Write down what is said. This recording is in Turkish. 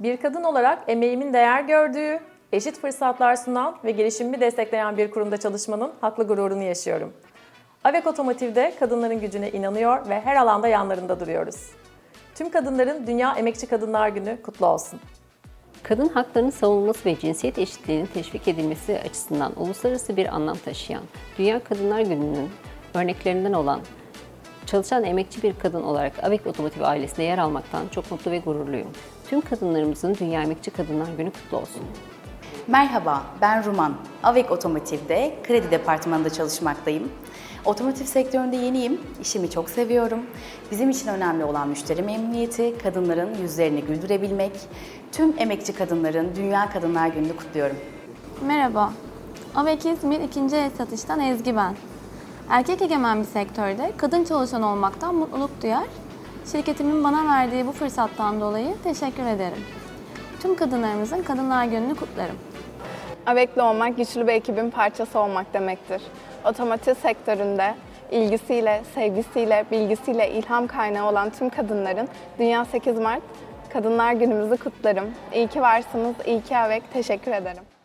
Bir kadın olarak emeğimin değer gördüğü, eşit fırsatlar sunan ve gelişimimi destekleyen bir kurumda çalışmanın haklı gururunu yaşıyorum. Avek Otomotiv'de kadınların gücüne inanıyor ve her alanda yanlarında duruyoruz. Tüm kadınların Dünya Emekçi Kadınlar Günü kutlu olsun. Kadın haklarının savunulması ve cinsiyet eşitliğinin teşvik edilmesi açısından uluslararası bir anlam taşıyan Dünya Kadınlar Günü'nün örneklerinden olan çalışan emekçi bir kadın olarak Avek Otomotiv ailesinde yer almaktan çok mutlu ve gururluyum. Tüm kadınlarımızın Dünya Emekçi Kadınlar Günü kutlu olsun. Merhaba, ben Ruman. Avek Otomotiv'de kredi departmanında çalışmaktayım. Otomotiv sektöründe yeniyim, işimi çok seviyorum. Bizim için önemli olan müşteri memnuniyeti, kadınların yüzlerini güldürebilmek. Tüm emekçi kadınların Dünya Kadınlar Günü'nü kutluyorum. Merhaba. Avek İzmir ikinci el satıştan Ezgi ben. Erkek egemen bir sektörde kadın çalışan olmaktan mutluluk duyar. Şirketimin bana verdiği bu fırsattan dolayı teşekkür ederim. Tüm kadınlarımızın Kadınlar Günü'nü kutlarım. Avekli olmak güçlü bir ekibin parçası olmak demektir. Otomotiv sektöründe ilgisiyle, sevgisiyle, bilgisiyle ilham kaynağı olan tüm kadınların Dünya 8 Mart Kadınlar Günümüzü kutlarım. İyi ki varsınız, iyi ki Avek. Teşekkür ederim.